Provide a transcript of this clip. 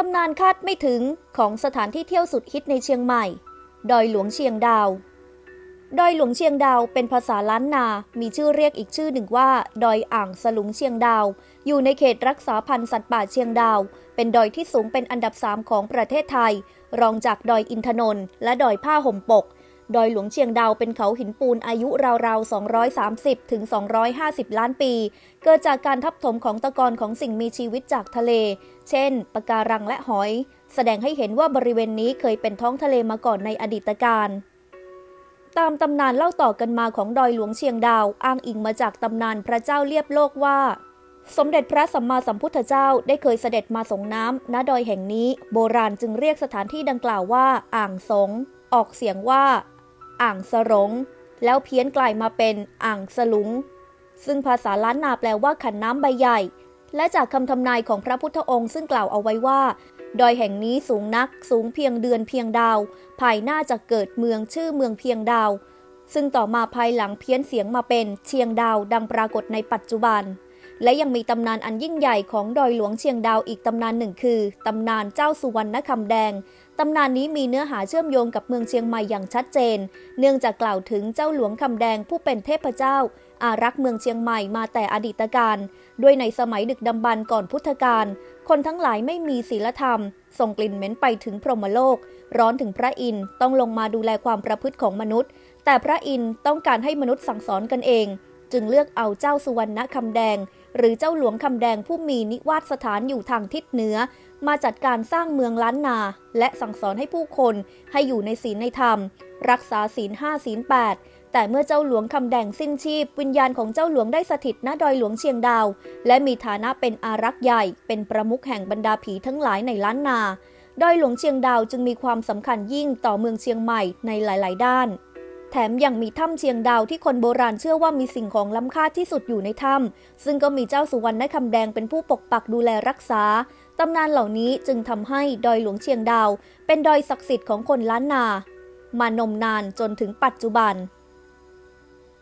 ตำนานคาดไม่ถึงของสถานที่เที่ยวสุดฮิตในเชียงใหม่ ดอยหลวงเชียงดาว ดอยหลวงเชียงดาวเป็นภาษาล้านนา มีชื่อเรียกอีกชื่อหนึ่งว่า ดอยอ่างสลุงเชียงดาว อยู่ในเขตรักษาพันธุ์สัตว์ป่าเชียงดาว เป็นดอยที่สูงเป็นอันดับสามของประเทศไทย รองจากดอยอินทนนท์และดอยผ้าห่มปก ดอยหลวงเชียงดาวเป็นเขาหินปูนอายุราวๆ 230 ถึง 250 ล้านปี เกิดจากการทับถมของตะกอนของสิ่งมีชีวิตจากทะเล เช่น ปะการังและหอย แสดงให้เห็นว่าบริเวณนี้เคยเป็นท้องทะเลมาก่อนในอดีตการตามตำนานเล่าต่อกันมาของดอยหลวงเชียงดาว อ้างอิงมาจากตำนานพระเจ้าเลียบโลกว่า สมเด็จพระสัมมาสัมพุทธเจ้าได้เคยเสด็จมาสงน้ำณดอยแห่งนี้ โบราณจึงเรียกสถานที่ดังกล่าวว่า อ่างสง ออกเสียงว่า อ่างสรงแล้วเพี้ยนกลายมาเป็นอ่างสลุง ซึ่งภาษาล้านนาแปลว่าขันน้ำใบใหญ่ และจากคำทำนายของพระพุทธองค์ซึ่งกล่าวเอาไว้ว่า ดอยแห่งนี้สูงนักสูงเพียงเดือนเพียงดาว ภายหน้าจะเกิดเมืองชื่อเมืองเพียงดาว ซึ่งต่อมาภายหลังเพี้ยนเสียงมาเป็นเชียงดาวดังปรากฏในปัจจุบัน และยังมีตำนานอันยิ่งใหญ่ของดอยหลวงเชียงดาวอีกตำนานหนึ่งคือตำนานเจ้าสุวรรณคำแดงตำนานนี้มีเนื้อหาเชื่อมโยงกับเมืองเชียงใหม่อย่างชัดเจน เนื่องจากกล่าวถึงเจ้าหลวงคำแดงผู้เป็นเทพเจ้า อารักษ์เมืองเชียงใหม่มาแต่อดีตการด้วยในสมัยดึกดำบรรพ์ก่อนพุทธกาลคนทั้งหลายไม่มีศีลธรรม ส่งกลิ่นเหม็นไปถึงพรหมโลก ร้อนถึงพระอินทร์ต้องลงมาดูแลความประพฤติของมนุษย์ แต่พระอินทร์ต้องการให้มนุษย์สั่งสอนกันเอง จึงเลือกเอาเจ้าสุวรรณคำแดง หรือเจ้าหลวงคำแดงผู้มีนิวาสสถานอยู่ทางทิศเหนือ มาจัดการสร้างเมืองล้านนา และสั่งสอนให้ผู้คนให้อยู่ในศีลในธรรม รักษาศีลห้าศีลแปดแต่เมื่อเจ้าหลวงคำแดงสิ้นชีพ วิญญาณของเจ้าหลวงได้สถิตณดอยหลวงเชียงดาว และมีฐานะเป็นอารักษ์ใหญ่ เป็นประมุขแห่งบรรดาผีทั้งหลายในล้านนาดอยหลวงเชียงดาวจึงมีความสำคัญยิ่งต่อเมืองเชียงใหม่ในหลาย ๆ ด้าน แถมยังมีถ้ำเชียงดาวที่คนโบราณเชื่อว่ามีสิ่งของล้ำค่าที่สุดอยู่ในถ้ำซึ่งก็มีเจ้าสุวรรณคำแดงเป็นผู้ปกปักดูแลรักษาตำนานเหล่านี้จึงทำให้ดอยหลวงเชียงดาว เป็นดอยศักดิ์สิทธิ์ของคนล้านนา มานมนานจนถึงปัจจุบัน